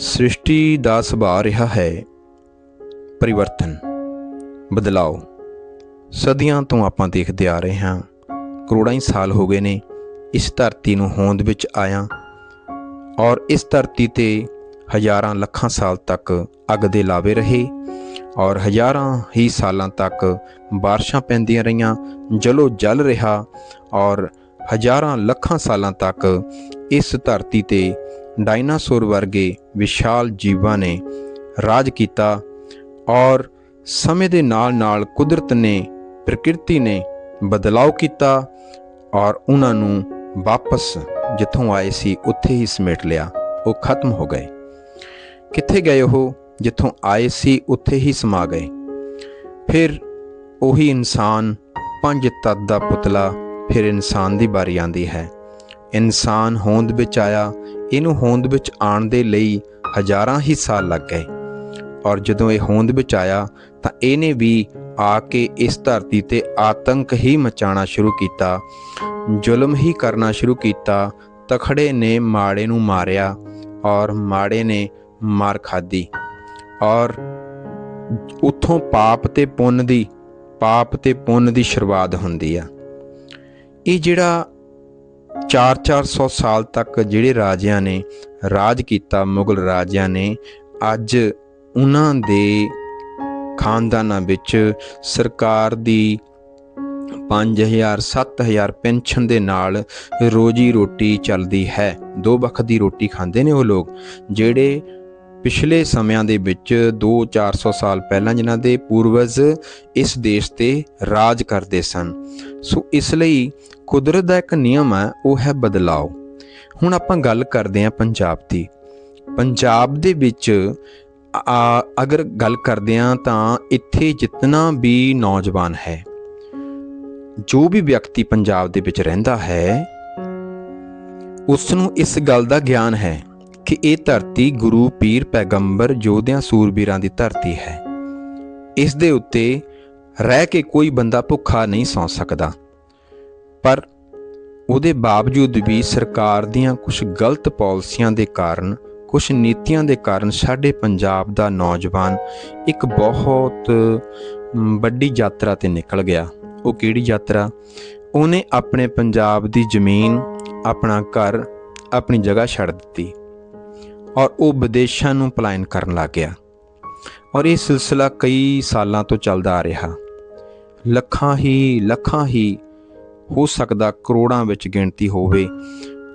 ਸ੍ਰਿਸ਼ਟੀ ਦਾ ਸੁਭਾਅ ਰਿਹਾ ਹੈ। ਪਰਿਵਰਤਨ। ਬਦਲਾਓ। ਸਦੀਆਂ ਤੋਂ ਆਪਾਂ ਦੇਖਦੇ ਆ ਰਹੇ ਹਾਂ। ਕਰੋੜਾਂ ਹੀ ਸਾਲ ਹੋ ਗਏ ਨੇ। ਇਸ ਧਰਤੀ ਨੂੰ ਹੋਂਦ ਵਿੱਚ ਆਇਆ। ਔਰ ਇਸ ਧਰਤੀ ਤੇ ਹਜ਼ਾਰਾਂ ਲੱਖਾਂ ਸਾਲ ਤੱਕ ਅੱਗ ਦੇ ਲਾਵੇ ਰਹੇ। ਔਰ ਹਜ਼ਾਰਾਂ ਹੀ ਸਾਲਾਂ ਤੱਕ ਬਾਰਿਸ਼ਾਂ ਪੈਂਦੀਆਂ ਰਹੀਆਂ। ਜਲੋ ਜਲ ਰਿਹਾ। ਔਰ ਹਜ਼ਾਰਾਂ ਲੱਖਾਂ ਸਾਲਾਂ ਤੱਕ ਇਸ ਧਰਤੀ ਤੇ ਡਾਇਨਾਸੌਰ ਵਰਗੇ ਵਿਸ਼ਾਲ ਜੀਵਾਂ ਨੇ ਰਾਜ ਕੀਤਾ ਔਰ ਸਮੇਂ ਦੇ ਨਾਲ-ਨਾਲ ਕੁਦਰਤ ਨੇ, ਪ੍ਰਕਿਰਤੀ ਨੇ ਬਦਲਾਅ ਕੀਤਾ ਔਰ ਉਹਨਾਂ ਨੂੰ ਵਾਪਸ ਜਿੱਥੋਂ ਆਏ ਸੀ, ਉੱਥੇ ਹੀ ਸਮੇਟ ਲਿਆ। ਉਹ ਖਤਮ ਹੋ ਗਏ। ਕਿੱਥੇ ਗਏ ਉਹ? ਜਿੱਥੋਂ ਆਏ ਸੀ, ਉੱਥੇ ਹੀ ਸਮਾ ਗਏ। ਫਿਰ ਉਹੀ ਇਨਸਾਨ, ਪੰਜ ਤੱਤ ਦਾ ਪੁਤਲਾ, ਫਿਰ ਇਨਸਾਨ ਦੀ ਵਾਰੀ ਆਂਦੀ ਹੈ। ਇਨਸਾਨ ਹੋਂਦ ਵਿੱਚ ਆਇਆ ਇਹਨੂੰ ਹੋਂਦ ਵਿੱਚ ਆਉਣ ਦੇ ਲਈ ਹਜ਼ਾਰਾਂ ਹੀ ਸਾਲ ਲੱਗ ਗਏ। ਔਰ ਜਦੋਂ ਇਹ ਹੋਂਦ ਵਿੱਚ ਆਇਆ ਤਾਂ ਇਹਨੇ ਵੀ ਆ ਕੇ ਇਸ ਧਰਤੀ ਤੇ ਆਤੰਕ ਹੀ ਮਚਾਉਣਾ ਸ਼ੁਰੂ ਕੀਤਾ, ਜ਼ੁਲਮ ਹੀ ਕਰਨਾ ਸ਼ੁਰੂ ਕੀਤਾ, ਤਖੜੇ ਨੇ ਮਾੜੇ ਨੂੰ ਮਾਰਿਆ ਔਰ ਮਾੜੇ ਨੇ ਮਾਰ ਖਾਦੀ ਔਰ ਉਥੋਂ ਪਾਪ ਤੇ ਪੁੰਨ ਦੀ, ਪਾਪ ਤੇ ਪੁੰਨ ਦੀ ਸ਼ੁਰੂਆਤ ਹੁੰਦੀ ਆ। ਇਹ ਜਿਹੜਾ 4-400 ਸਾਲ ਤੱਕ ਜਿਹੜੇ ਰਾਜਿਆਂ ਨੇ ਰਾਜ ਕੀਤਾ, ਮੁਗਲ ਰਾਜਿਆਂ ਨੇ, ਅੱਜ ਉਹਨਾਂ ਦੇ ਖਾਨਦਾਨਾਂ ਵਿੱਚ ਸਰਕਾਰ ਦੀ 5000 7000 ਪੈਨਸ਼ਨ ਦੇ ਨਾਲ ਰੋਜੀ ਰੋਟੀ ਚੱਲਦੀ ਹੈ। ਦੋ ਵਕਤ ਦੀ ਰੋਟੀ ਖਾਂਦੇ ਨੇ ਉਹ ਲੋਕ, ਜਿਹੜੇ ਪਿਛਲੇ ਸਮਿਆਂ ਦੇ ਵਿੱਚ 2-400 ਸਾਲ ਪਹਿਲਾਂ ਜਿਨ੍ਹਾਂ ਦੇ ਪੂਰਵਜ ਇਸ ਦੇਸ਼ ਤੇ ਰਾਜ ਕਰਦੇ ਸਨ। ਸੋ ਇਸ ਲਈ ਕੁਦਰਤ ਦਾ ਇੱਕ ਨਿਯਮ ਹੈ, ਉਹ ਹੈ ਬਦਲਾਅ ਹੁਣ ਆਪਾਂ ਗੱਲ ਕਰਦੇ ਹਾਂ ਪੰਜਾਬ ਦੀ। ਪੰਜਾਬ ਦੇ ਵਿੱਚ ਅਗਰ ਗੱਲ ਕਰਦੇ ਹਾਂ ਤਾਂ ਇੱਥੇ ਜਿੰਨਾ ਵੀ ਨੌਜਵਾਨ ਹੈ, ਜੋ ਵੀ ਵਿਅਕਤੀ ਪੰਜਾਬ ਦੇ ਵਿੱਚ ਰਹਿੰਦਾ ਹੈ ਉਸ ਨੂੰ ਇਸ ਗੱਲ ਦਾ ਗਿਆਨ ਹੈ ਕਿ ਇਹ ਧਰਤੀ ਗੁਰੂ ਪੀਰ ਪੈਗੰਬਰ ਯੋਧਿਆਂ ਸੂਰਬੀਰਾਂ ਦੀ ਧਰਤੀ ਹੈ। ਇਸ ਦੇ ਉੱਤੇ ਰਹਿ ਕੇ ਕੋਈ ਬੰਦਾ ਭੁੱਖਾ ਨਹੀਂ ਸੌ ਸਕਦਾ। ਪਰ ਉਹਦੇ ਬਾਵਜੂਦ ਵੀ ਸਰਕਾਰ ਦੀਆਂ ਕੁਝ ਗਲਤ ਪਾਲਿਸੀਆਂ ਦੇ ਕਾਰਨ ਕੁਝ ਨੀਤੀਆਂ ਦੇ ਕਾਰਨ ਸਾਡੇ ਪੰਜਾਬ ਦਾ ਨੌਜਵਾਨ ਇੱਕ ਬਹੁਤ ਵੱਡੀ ਯਾਤਰਾ ਤੇ ਨਿਕਲ ਗਿਆ। ਉਹ ਕਿਹੜੀ ਯਾਤਰਾ? ਉਹਨੇ ਆਪਣੇ ਪੰਜਾਬ ਦੀ ਜ਼ਮੀਨ, ਆਪਣਾ ਘਰ, ਆਪਣੀ ਜਗ੍ਹਾ ਛੱਡ ਦਿੱਤੀ। ਔਰ ਉਹ ਵਿਦੇਸ਼ਾਂ ਨੂੰ ਪਲਾਇਨ ਕਰਨ ਲੱਗ ਗਿਆ। ਔਰ ਇਹ ਸਿਲਸਿਲਾ ਕਈ ਸਾਲਾਂ ਤੋਂ ਚੱਲਦਾ ਆ ਰਿਹਾ। ਲੱਖਾਂ ਹੀ ਲੱਖਾਂ ਹੀ ਹੋ ਸਕਦਾ ਕਰੋੜਾਂ ਵਿੱਚ ਗਿਣਤੀ ਹੋਵੇ।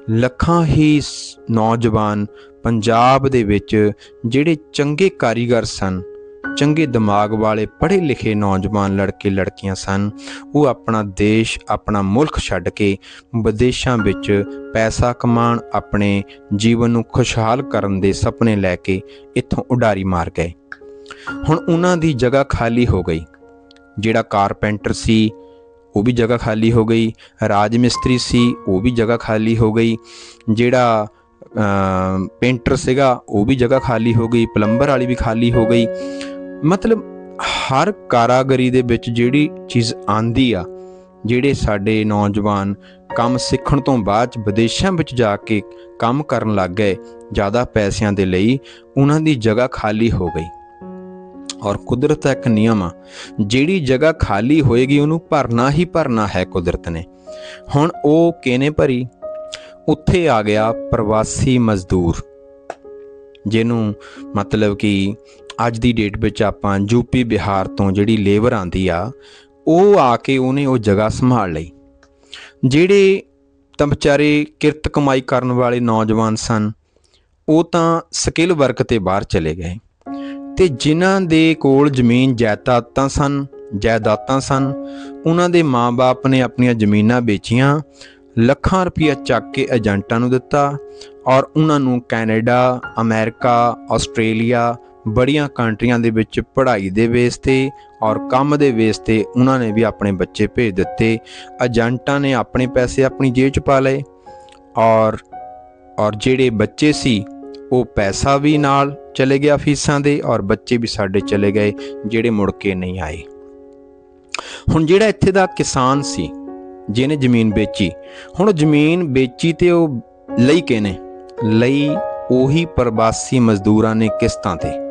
ਲੱਖਾਂ ਹੀ ਨੌਜਵਾਨ ਪੰਜਾਬ ਦੇ ਵਿੱਚ ਜਿਹੜੇ ਚੰਗੇ ਕਾਰੀਗਰ ਸਨ ਚੰਗੇ ਦਿਮਾਗ ਵਾਲੇ ਪੜ੍ਹੇ ਲਿਖੇ ਨੌਜਵਾਨ ਲੜਕੇ, ਲੜਕੀਆਂ ਸਨ। ਉਹ ਆਪਣਾ ਦੇਸ਼, ਆਪਣਾ ਮੁਲਕ ਛੱਡ ਕੇ ਵਿਦੇਸ਼ਾਂ ਵਿੱਚ ਪੈਸਾ ਕਮਾਉਣ, ਆਪਣੇ ਜੀਵਨ ਨੂੰ ਖੁਸ਼ਹਾਲ ਕਰਨ ਦੇ ਸੁਪਨੇ ਲੈ ਕੇ ਇੱਥੋਂ ਉਡਾਰੀ ਮਾਰ ਗਏ। ਹੁਣ ਉਹਨਾਂ ਦੀ ਜਗ੍ਹਾ ਖਾਲੀ ਹੋ ਗਈ। ਜਿਹੜਾ ਕਾਰਪੈਂਟਰ ਸੀ, ਉਹ ਵੀ ਜਗ੍ਹਾ ਖਾਲੀ ਹੋ ਗਈ। ਰਾਜ ਮਿਸਤਰੀ ਸੀ, ਉਹ ਵੀ ਜਗ੍ਹਾ ਖਾਲੀ ਹੋ ਗਈ। ਜਿਹੜਾ ਪੇਂਟਰ ਸੀਗਾ, ਉਹ ਵੀ ਜਗ੍ਹਾ ਖਾਲੀ ਹੋ ਗਈ। ਪਲੰਬਰ ਵਾਲੀ ਵੀ ਖਾਲੀ ਹੋ ਗਈ। ਮਤਲਬ ਹਰ ਕਾਰਾਗਰੀ ਦੇ ਵਿੱਚ ਜਿਹੜੀ ਚੀਜ਼ ਆਂਦੀ ਆ, ਜਿਹੜੇ ਸਾਡੇ ਨੌਜਵਾਨ ਕੰਮ ਸਿੱਖਣ ਤੋਂ ਬਾਅਦ ਵਿਦੇਸ਼ਾਂ ਵਿੱਚ ਜਾ ਕੇ ਕੰਮ ਕਰਨ ਲੱਗ ਗਏ ਜ਼ਿਆਦਾ ਪੈਸਿਆਂ ਦੇ ਲਈ, ਉਹਨਾਂ ਦੀ ਜਗ੍ਹਾ ਖਾਲੀ ਹੋ ਗਈ। ਔਰ ਕੁਦਰਤ ਦਾ ਇੱਕ ਨਿਯਮ ਆ, ਜਿਹੜੀ ਜਗ੍ਹਾ ਖਾਲੀ ਹੋਏਗੀ ਉਹਨੂੰ ਭਰਨਾ ਹੀ ਭਰਨਾ ਹੈ ਕੁਦਰਤ ਨੇ। ਹੁਣ ਉਹ ਕਿਨੇ ਭਰੀ? ਉੱਥੇ ਆ ਗਿਆ ਪ੍ਰਵਾਸੀ ਮਜ਼ਦੂਰ, ਜਿਹਨੂੰ ਮਤਲਬ ਕਿ ਅੱਜ ਦੀ ਡੇਟ ਵਿੱਚ ਆਪਾਂ ਯੂਪੀ ਬਿਹਾਰ ਤੋਂ ਜਿਹੜੀ ਲੇਬਰ ਆਂਦੀ ਆ, ਉਹ ਆ ਕੇ ਉਹਨੇ ਉਹ ਜਗ੍ਹਾ ਸੰਭਾਲ ਲਈ। ਜਿਹੜੇ ਤਾਂ ਵਿਚਾਰੇ ਕਿਰਤ ਕਮਾਈ ਕਰਨ ਵਾਲੇ ਨੌਜਵਾਨ ਸਨ, ਉਹ ਤਾਂ ਸਕਿੱਲ ਵਰਕ ਤੇ ਬਾਹਰ ਚਲੇ ਗਏ। ਤੇ ਜਿਨ੍ਹਾਂ ਦੇ ਕੋਲ ਜ਼ਮੀਨ ਜਾਇਦਾਦਾਂ ਸਨ ਜਾਇਦਾਦਾਂ ਸਨ, ਉਹਨਾਂ ਦੇ ਮਾਪੇ ਨੇ ਆਪਣੀਆਂ ਜ਼ਮੀਨਾਂ ਵੇਚੀਆਂ, ਲੱਖਾਂ ਰੁਪਏ ਚੱਕ ਕੇ ਏਜੰਟਾਂ ਨੂੰ ਦਿੱਤਾ ਔਰ ਉਹਨਾਂ ਨੂੰ ਕੈਨੇਡਾ, ਅਮਰੀਕਾ, ਆਸਟ੍ਰੇਲੀਆ ਬੜੀਆਂ ਕੰਟਰੀਆਂ ਦੇ ਵਿੱਚ ਪੜ੍ਹਾਈ ਦੇ ਬੇਸ ਤੇ ਔਰ ਕੰਮ ਦੇ ਬੇਸ ਤੇ ਉਹਨਾਂ ਨੇ ਵੀ ਆਪਣੇ ਬੱਚੇ ਭੇਜ ਦਿੱਤੇ। ਏਜੰਟਾਂ ਨੇ ਆਪਣੇ ਪੈਸੇ ਆਪਣੀ ਜੇਬ 'ਚ ਪਾ ਲਏ ਔਰ ਔਰ ਜਿਹੜੇ ਬੱਚੇ ਸੀ, ਉਹ ਪੈਸਾ ਵੀ ਨਾਲ ਚਲੇ ਗਿਆ ਫੀਸਾਂ ਦੇ ਔਰ ਬੱਚੇ ਵੀ ਸਾਡੇ ਚਲੇ ਗਏ, ਜਿਹੜੇ ਮੁੜ ਕੇ ਨਹੀਂ ਆਏ। ਹੁਣ ਜਿਹੜਾ ਇੱਥੇ ਦਾ ਕਿਸਾਨ ਸੀ, ਜਿਹਨੇ ਜ਼ਮੀਨ ਵੇਚੀ, ਹੁਣ ਜ਼ਮੀਨ ਵੇਚੀ ਤੇ ਉਹ ਲਈ ਕਿਨੇ ਲਈ ਉਹੀ ਪ੍ਰਵਾਸੀ ਮਜ਼ਦੂਰਾਂ ਨੇ ਕਿਸ਼ਤਾਂ ਤੇ।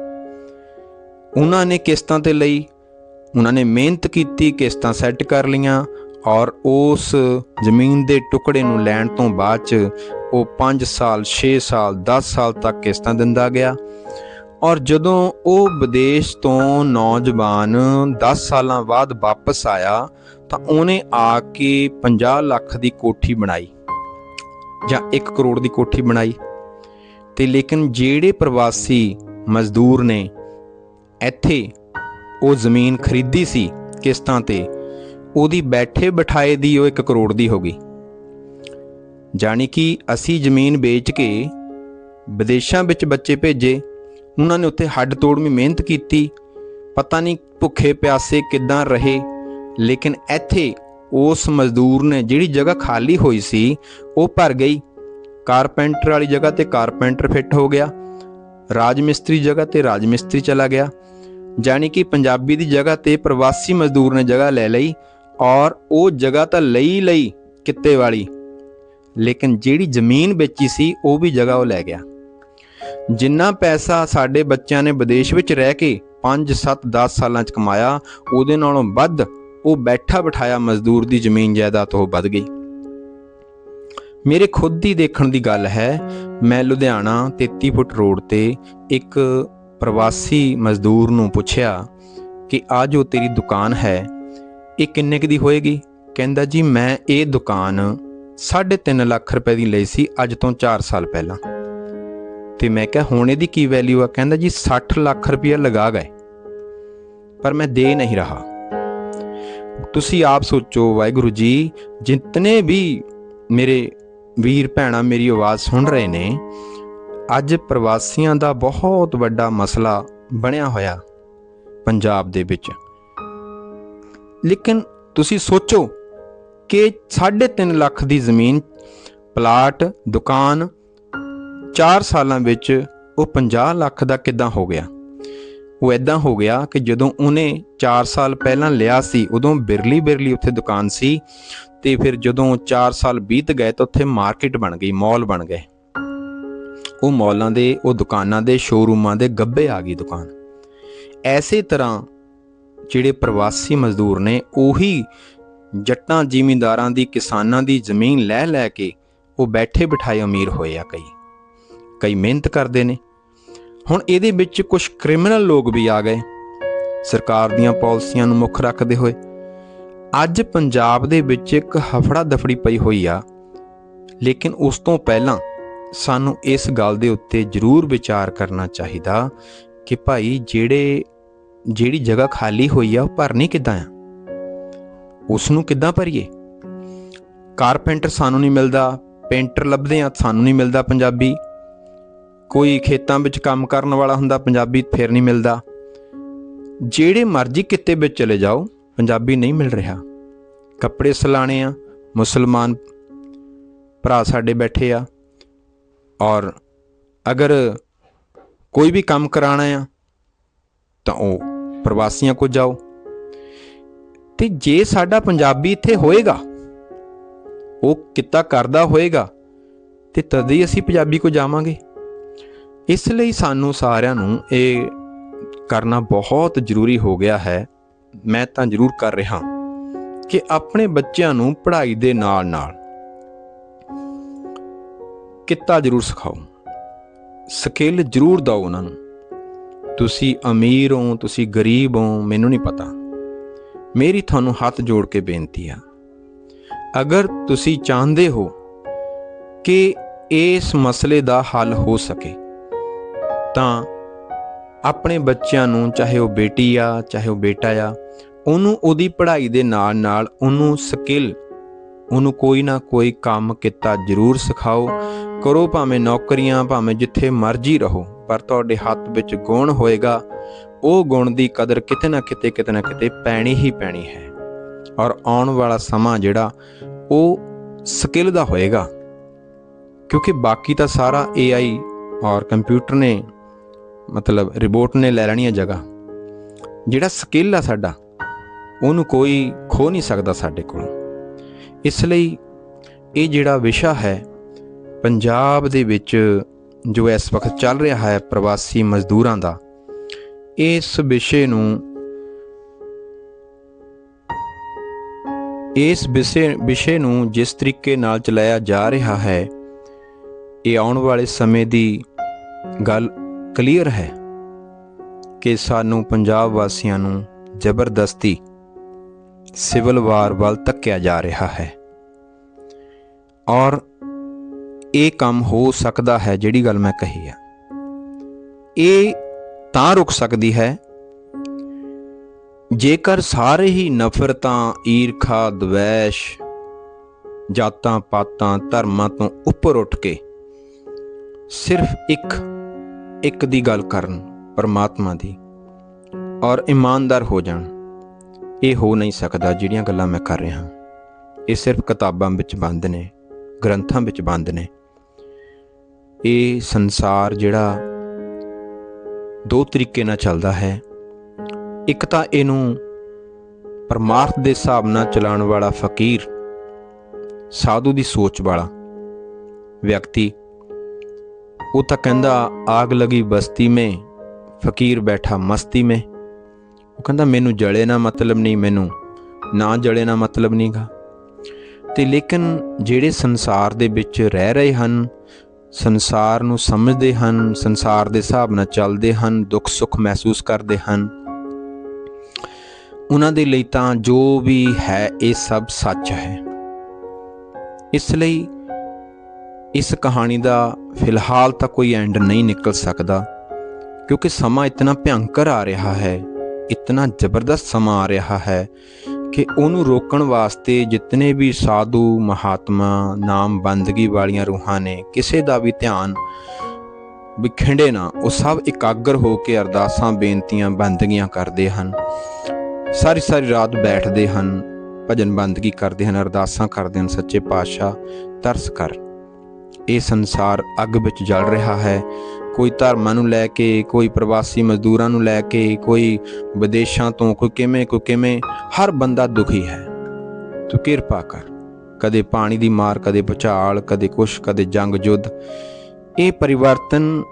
ਉਹਨਾਂ ਨੇ ਕਿਸ਼ਤਾਂ ਤੇ ਲਈ, ਉਹਨਾਂ ਨੇ ਮਿਹਨਤ ਕੀਤੀ, ਕਿਸ਼ਤਾਂ ਸੈੱਟ ਕਰ ਲਈਆਂ ਔਰ ਉਸ ਜ਼ਮੀਨ ਦੇ ਟੁਕੜੇ ਨੂੰ ਲੈਣ ਤੋਂ ਬਾਅਦ ਚ ਉਹ 5 ਸਾਲ 6 ਸਾਲ 10 ਸਾਲ ਤੱਕ ਕਿਸ਼ਤਾਂ ਦਿੰਦਾ ਗਿਆ। ਔਰ ਜਦੋਂ ਉਹ ਵਿਦੇਸ਼ ਤੋਂ ਨੌਜਵਾਨ 10 ਸਾਲਾਂ ਬਾਅਦ ਵਾਪਸ ਆਇਆ, ਤਾਂ ਉਹਨੇ ਆ ਕੇ 50 ਲੱਖ ਦੀ ਕੋਠੀ ਬਣਾਈ ਜਾਂ 1 ਕਰੋੜ ਦੀ ਕੋਠੀ ਬਣਾਈ। ਤੇ ਲੇਕਿਨ ਜਿਹੜੇ ਪ੍ਰਵਾਸੀ ਮਜ਼ਦੂਰ ਨੇ ਇੱਥੇ ਉਹ ਜ਼ਮੀਨ ਖਰੀਦੀ ਸੀ ਕਿਸ਼ਤਾਂ ਤੇ। ਉਹਦੀ ਬੈਠੇ ਬਿਠਾਏ ਦੀ ਉਹ 1 ਕਰੋੜ ਦੀ ਹੋ ਗਈ। ਜਾਣੀ ਕਿ ਅਸੀਂ ਜ਼ਮੀਨ ਵੇਚ ਕੇ ਵਿਦੇਸ਼ਾਂ ਵਿੱਚ ਬੱਚੇ ਭੇਜੇ, ਉਹਨਾਂ ਨੇ ਉੱਥੇ ਹੱਡ ਤੋੜਵੀਂ ਮਿਹਨਤ ਕੀਤੀ। ਪਤਾ ਨਹੀਂ ਭੁੱਖੇ ਪਿਆਸੇ ਕਿੱਦਾਂ ਰਹੇ, ਲੇਕਿਨ ਇੱਥੇ ਉਸ ਮਜ਼ਦੂਰ ਨੇ ਜਿਹੜੀ ਜਗ੍ਹਾ ਖਾਲੀ ਹੋਈ ਸੀ, ਉਹ ਭਰ ਗਈ। ਕਾਰਪੈਂਟਰ ਵਾਲੀ ਜਗ੍ਹਾ ਤੇ ਕਾਰਪੈਂਟਰ ਫਿੱਟ ਹੋ ਗਿਆ। ਰਾਜ ਮਿਸਤਰੀ ਜਗ੍ਹਾ ਤੇ ਰਾਜ ਮਿਸਤਰੀ ਚਲਾ ਗਿਆ, ਜਾਣੀ ਕਿ ਪੰਜਾਬੀ ਦੀ ਜਗ੍ਹਾ ਤੇ ਪ੍ਰਵਾਸੀ ਮਜ਼ਦੂਰ ਨੇ ਜਗ੍ਹਾ ਲੈ ਲਈ ਔਰ ਉਹ ਜਗ੍ਹਾ ਤਾਂ ਲਈ ਲਈ ਕਿੱਤੇ ਵਾਲੀ, ਲੇਕਿਨ ਜਿਹੜੀ ਜ਼ਮੀਨ ਵੇਚੀ ਸੀ ਉਹ ਵੀ ਜਗ੍ਹਾ ਉਹ ਲੈ ਗਿਆ। ਜਿੰਨਾ ਪੈਸਾ ਸਾਡੇ ਬੱਚਿਆਂ ਨੇ ਵਿਦੇਸ਼ ਵਿੱਚ ਰਹਿ ਕੇ 5 7 10 ਸਾਲਾਂ ਚ ਕਮਾਇਆ, ਉਹਦੇ ਨਾਲੋਂ ਵੱਧ ਉਹ ਬੈਠਾ ਬਿਠਾਇਆ ਮਜ਼ਦੂਰ ਦੀ ਜ਼ਮੀਨ ਜਾਇਦਾਦ ਉਹ ਵੱਧ ਗਈ। ਮੇਰੇ ਖੁਦ ਦੀ ਦੇਖਣ ਦੀ ਗੱਲ ਹੈ, ਮੈਂ ਲੁਧਿਆਣਾ 33 ਫੁੱਟ ਰੋਡ ਤੇ ਇੱਕ ਪ੍ਰਵਾਸੀ ਮਜ਼ਦੂਰ ਨੂੰ ਪੁੱਛਿਆ ਕਿ ਆ ਜੋ ਤੇਰੀ ਦੁਕਾਨ ਹੈ, ਇਹ ਕਿੰਨੇ ਕੁ ਦੀ ਹੋਏਗੀ? ਕਹਿੰਦਾ ਜੀ, ਮੈਂ ਇਹ ਦੁਕਾਨ 3.5 ਲੱਖ ਰੁਪਏ ਦੀ ਲਈ ਸੀ, ਅੱਜ ਤੋਂ 4 ਸਾਲ ਪਹਿਲਾਂ। ਤੇ ਮੈਂ ਕਿਹਾ, ਹੁਣ ਇਹਦੀ ਕੀ ਵੈਲਿਊ ਆ? ਕਹਿੰਦਾ ਜੀ 60 ਲੱਖ ਰੁਪਏ ਲਗਾ ਗਏ। ਪਰ ਮੈਂ ਦੇ ਨਹੀਂ ਰਹਾ। ਤੁਸੀਂ ਆਪ ਸੋਚੋ ਵਾਹਿਗੁਰੂ ਜੀ ਜਿੰਨੇ ਵੀ ਮੇਰੇ ਵੀਰ ਭੈਣਾ ਮੇਰੀ ਆਵਾਜ਼ ਸੁਣ ਰਹੇ ਨੇ। ਅੱਜ ਪ੍ਰਵਾਸੀਆਂ ਦਾ ਬਹੁਤ ਵੱਡਾ ਮਸਲਾ ਬਣਿਆ ਹੋਇਆ ਪੰਜਾਬ ਦੇ ਵਿੱਚ। ਲੇਕਿਨ ਤੁਸੀਂ ਸੋਚੋ ਕਿ 3.5 ਲੱਖ ਦੀ ਜ਼ਮੀਨ, ਪਲਾਟ, ਦੁਕਾਨ 4 ਸਾਲਾਂ ਵਿੱਚ ਉਹ 50 ਲੱਖ ਦਾ ਕਿੱਦਾਂ ਹੋ ਗਿਆ? ਉਹ ਐਦਾਂ ਹੋ ਗਿਆ ਕਿ ਜਦੋਂ ਉਹਨੇ 4 ਸਾਲ ਪਹਿਲਾਂ ਲਿਆ ਸੀ, ਉਦੋਂ ਬਿਰਲੀ ਬਿਰਲੀ ਉੱਥੇ ਦੁਕਾਨ ਸੀ ਤੇ ਫਿਰ ਜਦੋਂ 4 ਸਾਲ ਬੀਤ ਗਏ ਤਾਂ ਉੱਥੇ ਮਾਰਕੀਟ ਬਣ ਗਈ, ਮਾਲ ਬਣ ਗਏ। ਉਹ ਮਾਲਾਂ ਦੇ, ਉਹ ਦੁਕਾਨਾਂ ਦੇ ਸ਼ੋਰੂਮਾਂ ਦੇ ਗੱਬੇ ਆ ਗਈ ਦੁਕਾਨ। ਐਸੇ ਤਰ੍ਹਾਂ ਜਿਹੜੇ ਪ੍ਰਵਾਸੀ ਮਜ਼ਦੂਰ ਨੇ, ਉਹੀ ਜੱਟਾਂ, ਜ਼ਿਮੀਂਦਾਰਾਂ ਦੀ, ਕਿਸਾਨਾਂ ਦੀ ਜ਼ਮੀਨ ਲੈ ਲੈ ਕੇ ਉਹ ਬੈਠੇ ਬਿਠਾਏ ਅਮੀਰ ਹੋਏ ਆ ਕਈ। ਕਈ ਮਿਹਨਤ ਕਰਦੇ ਨੇ। ਹੁਣ ਇਹਦੇ ਵਿੱਚ ਕੁਝ ਕ੍ਰਿਮੀਨਲ ਲੋਕ ਵੀ ਆ ਗਏ। ਸਰਕਾਰ ਦੀਆਂ ਪਾਲਿਸੀਆਂ ਨੂੰ ਮੁੱਖ ਰੱਖਦੇ ਹੋਏ ਅੱਜ ਪੰਜਾਬ ਦੇ ਵਿੱਚ ਇੱਕ ਹਫੜਾ ਦਫੜੀ ਪਈ ਹੋਈ ਆ। ਲੇਕਿਨ ਉਸ ਤੋਂ ਪਹਿਲਾਂ ਸਾਨੂੰ ਇਸ ਗੱਲ ਦੇ ਉੱਤੇ ਜ਼ਰੂਰ ਵਿਚਾਰ ਕਰਨਾ ਚਾਹੀਦਾ ਕਿ ਭਾਈ ਜਿਹੜੇ, ਜਿਹੜੀ ਜਗ੍ਹਾ ਖਾਲੀ ਹੋਈ ਆ, ਉਹ ਭਰਨੀ ਕਿੱਦਾਂ ਆ? ਉਸ ਨੂੰ ਕਿੱਦਾਂ ਭਰੀਏ? ਕਾਰਪੈਂਟਰ ਸਾਨੂੰ ਨਹੀਂ ਮਿਲਦਾ, ਪੇਂਟਰ ਲੱਭਦੇ ਆ, ਸਾਨੂੰ ਨਹੀਂ ਮਿਲਦਾ ਪੰਜਾਬੀ। ਕੋਈ ਖੇਤਾਂ ਵਿੱਚ ਕੰਮ ਕਰਨ ਵਾਲਾ ਹੁੰਦਾ, ਪੰਜਾਬੀ ਫਿਰ ਨਹੀਂ ਮਿਲਦਾ। ਜਿਹੜੇ ਮਰਜ਼ੀ ਕਿਤੇ ਵਿੱਚ ਚਲੇ ਜਾਓ, ਪੰਜਾਬੀ ਨਹੀਂ ਮਿਲ ਰਿਹਾ। ਕੱਪੜੇ ਸਲਾਣੇ ਆ, ਮੁਸਲਮਾਨ ਭਰਾ ਸਾਡੇ ਬੈਠੇ ਆ। ਔਰ ਅਗਰ ਕੋਈ ਵੀ ਕੰਮ ਕਰਾਣਾ ਆ, ਤਾਂ ਉਹ ਪ੍ਰਵਾਸੀਆਂ ਕੋਲ ਜਾਓ। ਤੇ ਜੇ ਸਾਡਾ ਪੰਜਾਬੀ ਇੱਥੇ ਹੋਏਗਾ, ਉਹ ਕਿੱਤਾ ਕਰਦਾ ਹੋਏਗਾ, ਤੇ ਤਦ ਹੀ ਅਸੀਂ ਪੰਜਾਬੀ ਕੋ ਜਾਵਾਂਗੇ। ਇਸ ਲਈ ਸਾਨੂੰ ਸਾਰਿਆਂ ਨੂੰ ਇਹ ਕਰਨਾ ਬਹੁਤ ਜ਼ਰੂਰੀ ਹੋ ਗਿਆ ਹੈ। ਮੈਂ ਤਾਂ ਜ਼ਰੂਰ ਕਰ ਰਿਹਾ ਕਿ ਆਪਣੇ ਬੱਚਿਆਂ ਨੂੰ ਪੜ੍ਹਾਈ ਦੇ ਨਾਲ ਨਾਲ ਕਿੱਤਾ ਜ਼ਰੂਰ ਸਿਖਾਓ। ਸਕਿੱਲ ਜ਼ਰੂਰ ਦਿਓ ਉਹਨਾਂ ਨੂੰ। ਤੁਸੀਂ ਅਮੀਰ ਹੋ, ਤੁਸੀਂ ਗਰੀਬ ਹੋ, ਮੈਨੂੰ ਨਹੀਂ ਪਤਾ। ਮੇਰੀ ਤੁਹਾਨੂੰ ਹੱਥ ਜੋੜ ਕੇ ਬੇਨਤੀ ਆ, ਅਗਰ ਤੁਸੀਂ ਚਾਹੁੰਦੇ ਹੋ ਕਿ ਇਸ ਮਸਲੇ ਦਾ ਹੱਲ ਹੋ ਸਕੇ ਤਾਂ ਆਪਣੇ ਬੱਚਿਆਂ ਨੂੰ, ਚਾਹੇ ਉਹ ਬੇਟੀ ਆ, ਚਾਹੇ ਉਹ ਬੇਟਾ ਆ, ਉਹਨੂੰ ਉਹਦੀ ਪੜ੍ਹਾਈ ਦੇ ਨਾਲ ਨਾਲ ਉਹਨੂੰ ਸਕਿੱਲ ਉਹਨੂੰ ਕੋਈ ਨਾ ਕੋਈ ਕੰਮ ਕੀਤਾ ਜ਼ਰੂਰ ਸਿਖਾਓ। ਕਰੋ ਭਾਵੇਂ ਨੌਕਰੀਆਂ, ਭਾਵੇਂ ਜਿੱਥੇ ਮਰਜ਼ੀ ਰਹੋ, ਪਰ ਤੁਹਾਡੇ ਹੱਥ ਵਿੱਚ ਗੁਣ ਹੋਏਗਾ। ਉਹ ਗੁਣ ਦੀ ਕਦਰ ਕਿਤੇ ਨਾ ਕਿਤੇ ਕਿਤੇ ਨਾ ਕਿਤੇ ਪੈਣੀ ਹੀ ਪੈਣੀ ਹੈ। ਔਰ ਆਉਣ ਵਾਲਾ ਸਮਾਂ ਜਿਹੜਾ, ਉਹ ਸਕਿੱਲ ਦਾ ਹੋਏਗਾ। ਕਿਉਂਕਿ ਬਾਕੀ ਤਾਂ ਸਾਰਾ AI ਔਰ ਕੰਪਿਊਟਰ ਨੇ ਮਤਲਬ ਰਿਬੋਟ ਨੇ ਲੈ ਲੈਣੀ ਹੈ ਜਗ੍ਹਾ। ਜਿਹੜਾ ਸਕਿੱਲ ਆ ਸਾਡਾ, ਉਹਨੂੰ ਕੋਈ ਖੋ ਨਹੀਂ ਸਕਦਾ ਸਾਡੇ ਕੋਲ। ਇਸ ਲਈ ਇਹ ਜਿਹੜਾ ਵਿਸ਼ਾ ਹੈ, ਪੰਜਾਬ ਦੇ ਵਿੱਚ ਜੋ ਇਸ ਵਕਤ ਚੱਲ ਰਿਹਾ ਹੈ ਪ੍ਰਵਾਸੀ ਮਜ਼ਦੂਰਾਂ ਦਾ, ਇਸ ਵਿਸ਼ੇ ਨੂੰ, ਇਸ ਵਿਸ਼ੇ ਵਿਸ਼ੇ ਨੂੰ ਜਿਸ ਤਰੀਕੇ ਨਾਲ ਚਲਾਇਆ ਜਾ ਰਿਹਾ ਹੈ, ਇਹ ਆਉਣ ਵਾਲੇ ਸਮੇਂ ਦੀ ਗੱਲ ਕਲੀਅਰ ਹੈ ਕਿ ਸਾਨੂੰ ਪੰਜਾਬ ਵਾਸੀਆਂ ਨੂੰ ਜ਼ਬਰਦਸਤੀ ਸਿਵਲ ਵਾਰ ਵੱਲ ਧੱਕਿਆ ਜਾ ਰਿਹਾ ਹੈ। ਔਰ ਇਹ ਕੰਮ ਹੋ ਸਕਦਾ ਹੈ ਜਿਹੜੀ ਗੱਲ ਮੈਂ ਕਹੀ ਆ। ਇਹ ਤਾਂ ਰੁਕ ਸਕਦੀ ਹੈ ਜੇਕਰ ਸਾਰੇ ਹੀ ਨਫ਼ਰਤਾਂ, ਈਰਖਾ, ਦਵੈਸ਼ ਜਾਤਾਂ ਪਾਤਾਂ ਧਰਮਾਂ ਤੋਂ ਉੱਪਰ ਉੱਠ ਕੇ ਸਿਰਫ ਇੱਕ ਇੱਕ ਦੀ ਗੱਲ ਕਰਨ, ਪਰਮਾਤਮਾ ਦੀ, ਔਰ ਇਮਾਨਦਾਰ ਹੋ ਜਾਣ। ਇਹ ਹੋ ਨਹੀਂ ਸਕਦਾ ਜਿਹੜੀਆਂ ਗੱਲਾਂ ਮੈਂ ਕਰ ਰਿਹਾ ਇਹ ਸਿਰਫ ਕਿਤਾਬਾਂ ਵਿੱਚ ਬੰਦ ਨੇ, ਗ੍ਰੰਥਾਂ ਵਿੱਚ ਬੰਦ ਨੇ। ਇਹ ਸੰਸਾਰ ਜਿਹੜਾ ਦੋ ਤਰੀਕੇ ਨਾਲ ਚੱਲਦਾ ਹੈ। ਇੱਕ ਤਾਂ ਇਹਨੂੰ ਪਰਮਾਰਥ ਦੇ ਹਿਸਾਬ ਨਾਲ ਚਲਾਉਣ ਵਾਲਾ ਫਕੀਰ, ਸਾਧੂ ਦੀ ਸੋਚ ਵਾਲਾ ਵਿਅਕਤੀ ਉਹ ਤਾਂ ਕਹਿੰਦਾ ਆਗ ਲਗੀ ਬਸਤੀ ਮੇ, ਫਕੀਰ ਬੈਠਾ ਮਸਤੀ ਮੇ। ਉਹ ਕਹਿੰਦਾ ਮੈਨੂੰ ਜਲੇ ਨਾ ਮਤਲਬ ਨਹੀਂ ਮੈਨੂੰ, ਨਾ ਜਲੇ ਨਾ ਮਤਲਬ ਨਹੀਂਗਾ। ਤੇ ਲੇਕਿਨ ਜਿਹੜੇ ਸੰਸਾਰ ਦੇ ਵਿੱਚ ਰਹਿ ਰਹੇ ਹਨ, ਸੰਸਾਰ ਨੂੰ ਸਮਝਦੇ ਹਨ, ਸੰਸਾਰ ਦੇ ਹਿਸਾਬ ਨਾਲ ਚੱਲਦੇ ਹਨ, ਦੁੱਖ ਸੁੱਖ ਮਹਿਸੂਸ ਕਰਦੇ ਹਨ, ਉਹਨਾਂ ਦੇ ਲਈ ਤਾਂ ਜੋ ਵੀ ਹੈ, ਇਹ ਸਭ ਸੱਚ ਹੈ। ਇਸ ਲਈ ਇਸ ਕਹਾਣੀ ਦਾ ਫਿਲਹਾਲ ਤਾਂ ਕੋਈ ਐਂਡ ਨਹੀਂ ਨਿਕਲ ਸਕਦਾ, ਕਿਉਂਕਿ ਸਮਾਂ ਇਤਨਾ ਭਿਆੰਕਰ ਆ ਰਿਹਾ ਹੈ, ਇਤਨਾ ਜ਼ਬਰਦਸਤ ਸਮਾਂ ਆ ਰਿਹਾ ਹੈ ਕਿ ਉਹਨੂੰ ਰੋਕਣ ਵਾਸਤੇ ਜਿੰਨੇ ਵੀ ਸਾਧੂ, ਮਹਾਤਮਾ ਨਾਮ ਬੰਦਗੀ ਵਾਲੀਆਂ ਰੂਹਾਂ ਨੇ, ਕਿਸੇ ਦਾ ਵੀ ਧਿਆਨ ਵਿਖਿੰਡੇ ਨਾ, ਉਹ ਸਭ ਇਕਾਗਰ ਹੋ ਕੇ ਅਰਦਾਸਾਂ, ਬੇਨਤੀਆਂ, ਬੰਦਗੀਆਂ ਕਰਦੇ ਹਨ। ਸਾਰੀ ਸਾਰੀ ਰਾਤ ਬੈਠਦੇ ਹਨ ਭਜਨ ਬੰਦਗੀ ਕਰਦੇ ਹਨ, ਅਰਦਾਸਾਂ ਕਰਦੇ ਹਨ, ਸੱਚੇ ਪਾਤਸ਼ਾਹ ਤਰਸ ਕਰ। ਇਹ ਸੰਸਾਰ ਅੱਗ ਵਿੱਚ ਜਲ ਰਿਹਾ ਹੈ। ਕੋਈ ਧਰਮਾਂ ਨੂੰ ਲੈ ਕੇ, ਕੋਈ ਪ੍ਰਵਾਸੀ ਮਜ਼ਦੂਰਾਂ ਨੂੰ ਲੈ ਕੇ, ਕੋਈ ਵਿਦੇਸ਼ਾਂ ਤੋਂ, ਕੋਈ ਕਿਵੇਂ ਕੋਈ ਕਿਵੇਂ, ਹਰ ਬੰਦਾ ਦੁਖੀ ਹੈ। ਤੂੰ ਕਿਰਪਾ ਕਰ। ਕਦੇ ਪਾਣੀ ਦੀ ਮਾਰ, ਕਦੇ ਭੁਚਾਲ ਕਦੇ ਕੁਛ, ਕਦੇ ਜੰਗ ਯੁੱਧ। ਇਹ ਪਰਿਵਰਤਨ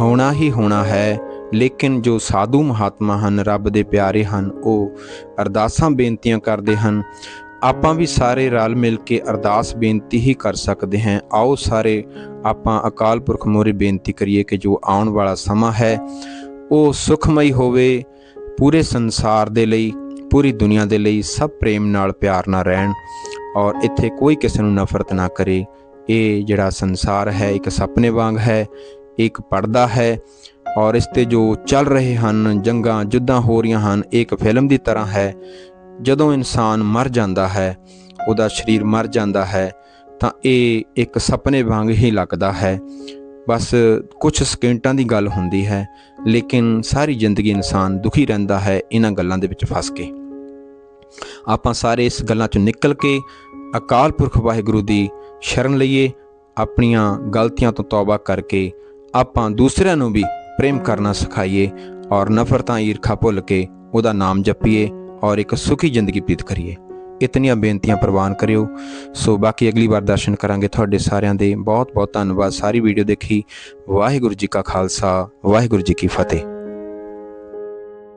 ਹੋਣਾ ਹੀ ਹੋਣਾ ਹੈ, ਲੇਕਿਨ ਜੋ ਸਾਧੂ ਮਹਾਤਮਾ ਹਨ, ਰੱਬ ਦੇ ਪਿਆਰੇ ਹਨ, ਉਹ ਅਰਦਾਸਾਂ, ਬੇਨਤੀਆਂ ਕਰਦੇ ਹਨ ਆਪਾਂ ਵੀ ਸਾਰੇ ਰਲ ਮਿਲ ਕੇ ਅਰਦਾਸ ਬੇਨਤੀ ਹੀ ਕਰ ਸਕਦੇ ਹਾਂ। ਆਓ ਸਾਰੇ, ਆਪਾਂ ਅਕਾਲ ਪੁਰਖ ਮੋਰੇ ਬੇਨਤੀ ਕਰੀਏ ਕਿ ਜੋ ਆਉਣ ਵਾਲਾ ਸਮਾਂ ਹੈ, ਉਹ ਸੁਖਮਈ ਹੋਵੇ ਪੂਰੇ ਸੰਸਾਰ ਦੇ ਲਈ, ਪੂਰੀ ਦੁਨੀਆ ਦੇ ਲਈ, ਸਭ ਪ੍ਰੇਮ ਨਾਲ ਪਿਆਰ ਨਾਲ ਰਹਿਣ ਔਰ ਇੱਥੇ ਕੋਈ ਕਿਸੇ ਨੂੰ ਨਫ਼ਰਤ ਨਾ ਕਰੇ। ਇਹ ਜਿਹੜਾ ਸੰਸਾਰ ਹੈ, ਇੱਕ ਸੁਪਨੇ ਵਾਂਗ ਹੈ, ਇੱਕ ਪਰਦਾ ਹੈ ਔਰ ਇਸ ਤੇ ਜੋ ਚੱਲ ਰਹੇ ਹਨ, ਜੰਗਾਂ ਜੁੱਦਾਂ ਹੋ ਰਹੀਆਂ ਹਨ, ਇਹ ਇੱਕ ਫਿਲਮ ਦੀ ਤਰ੍ਹਾਂ ਹੈ। ਜਦੋਂ ਇਨਸਾਨ ਮਰ ਜਾਂਦਾ ਹੈ, ਉਹਦਾ ਸਰੀਰ ਮਰ ਜਾਂਦਾ ਹੈ, ਤਾਂ ਇਹ ਇੱਕ ਸੁਪਨੇ ਵਾਂਗ ਹੀ ਲੱਗਦਾ ਹੈ। ਬਸ ਕੁਝ ਸਕਿੰਟਾਂ ਦੀ ਗੱਲ ਹੁੰਦੀ ਹੈ, ਲੇਕਿਨ ਸਾਰੀ ਜ਼ਿੰਦਗੀ ਇਨਸਾਨ ਦੁਖੀ ਰਹਿੰਦਾ ਹੈ ਇਹਨਾਂ ਗੱਲਾਂ ਦੇ ਵਿੱਚ ਫਸ ਕੇ। ਆਪਾਂ ਸਾਰੇ ਇਸ ਗੱਲਾਂ ਚੋਂ ਨਿਕਲ ਕੇ ਅਕਾਲ ਪੁਰਖ ਵਾਹਿਗੁਰੂ ਦੀ ਸ਼ਰਨ ਲਈਏ, ਆਪਣੀਆਂ ਗਲਤੀਆਂ ਤੋਂ ਤੌਬਾ ਕਰਕੇ ਆਪਾਂ ਦੂਸਰਿਆਂ ਨੂੰ ਵੀ ਪ੍ਰੇਮ ਕਰਨਾ ਸਿਖਾਈਏ ਔਰ ਨਫ਼ਰਤਾਂ ਈਰਖਾ ਭੁੱਲ ਕੇ ਉਹਦਾ ਨਾਮ ਜਪੀਏ। ਔਰ ਇੱਕ ਸੁਖੀ ਜ਼ਿੰਦਗੀ ਬਤੀਤ ਕਰੀਏ। ਇਤਨੀਆਂ ਬੇਨਤੀਆਂ ਪ੍ਰਵਾਨ ਕਰਿਓ। ਸੋ ਬਾਕੀ ਅਗਲੀ ਵਾਰ ਦਰਸ਼ਨ ਕਰਾਂਗੇ। ਤੁਹਾਡੇ ਸਾਰਿਆਂ ਦੇ ਬਹੁਤ ਬਹੁਤ ਧੰਨਵਾਦ। ਸਾਰੀ ਵੀਡੀਓ ਦੇਖੀ। ਵਾਹਿਗੁਰੂ ਜੀ ਕਾ ਖਾਲਸਾ, ਵਾਹਿਗੁਰੂ ਜੀ ਕੀ ਫਤਿਹ।